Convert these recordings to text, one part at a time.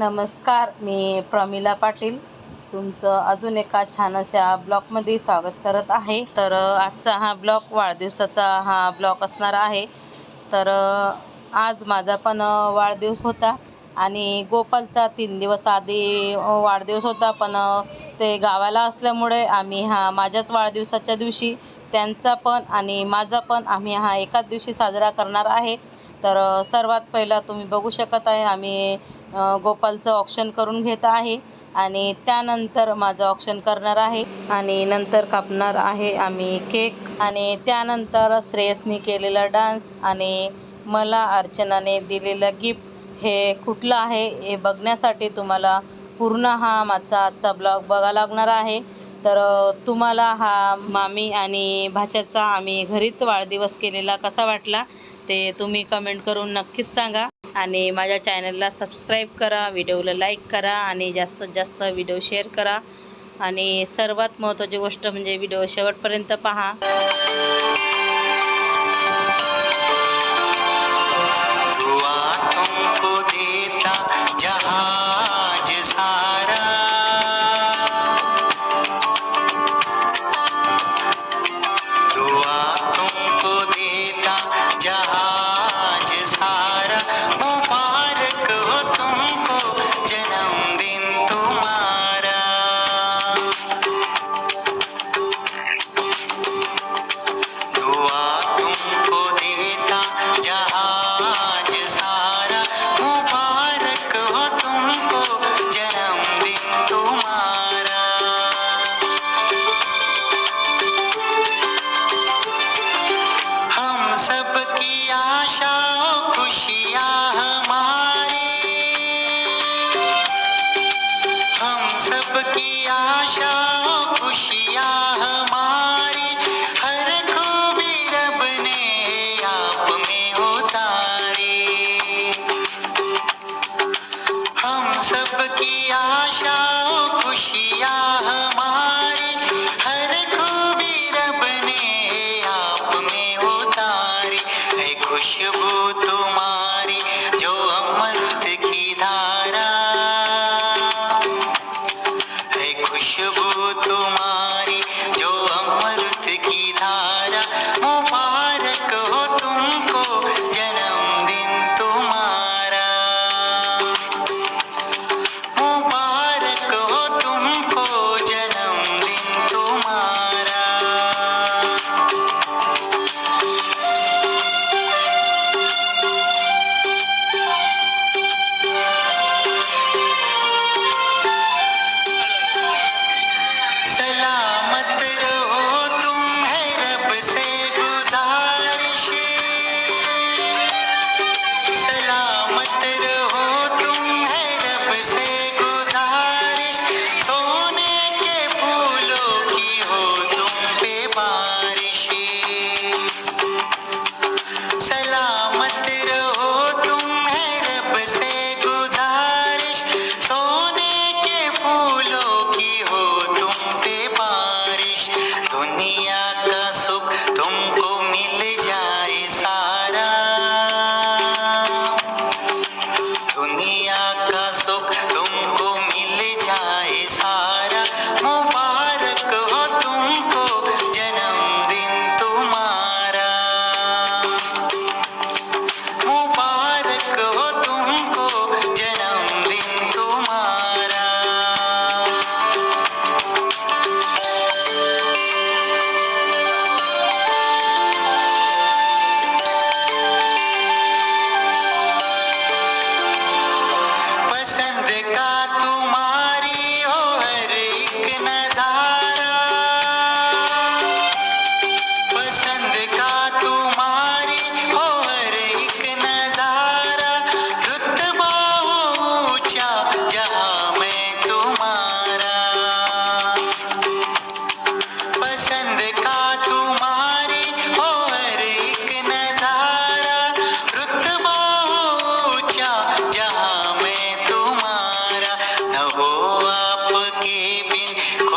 नमस्कार मी प्रमिला पाटील. तुमचं अजून एका छान अशा ब्लॉगमध्ये स्वागत करत आहे. तर आजचा हा ब्लॉग वाढदिवसाचा हा ब्लॉग असणार आहे. तर आज माझा पण वाढदिवस होता आणि गोपालचा तीन दिवस आधी वाढदिवस होता. पण ते गावाला असल्यामुळे आम्ही हा माझ्याच वाढदिवसाच्या दिवशी त्यांचा पण आणि माझा पण आम्ही हा एकाच दिवशी साजरा करणार आहे. तर सर्वात पहिला तुम्ही बघू शकत आहे आम्ही गोपालचं ऑप्शन करून घेत आहे आणि त्यानंतर माझं ऑप्शन करणार आहे आणि नंतर कापणार आहे आम्ही केक आणि त्यानंतर श्रेयसनी केलेला डान्स आणि मला अर्चनाने दिलेलं गिफ्ट हे कुठलं आहे हे बघण्यासाठी तुम्हाला पूर्ण हा माझा आजचा ब्लॉग बघा लागणार आहे. तर तुम्हाला हा मामी आणि भाच्याचा आम्ही घरीच वाढदिवस केलेला कसा वाटला ते तुम्ही कमेंट करून नक्कीच सांगा. आणि माझ्या चॅनलला सबस्क्राईब करा व्हिडिओला लाईक करा आणि जास्तीत जास्त व्हिडिओ शेअर करा. आणि सर्वात महत्त्वाची गोष्ट म्हणजे व्हिडिओ शेवटपर्यंत पहा.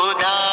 खुदा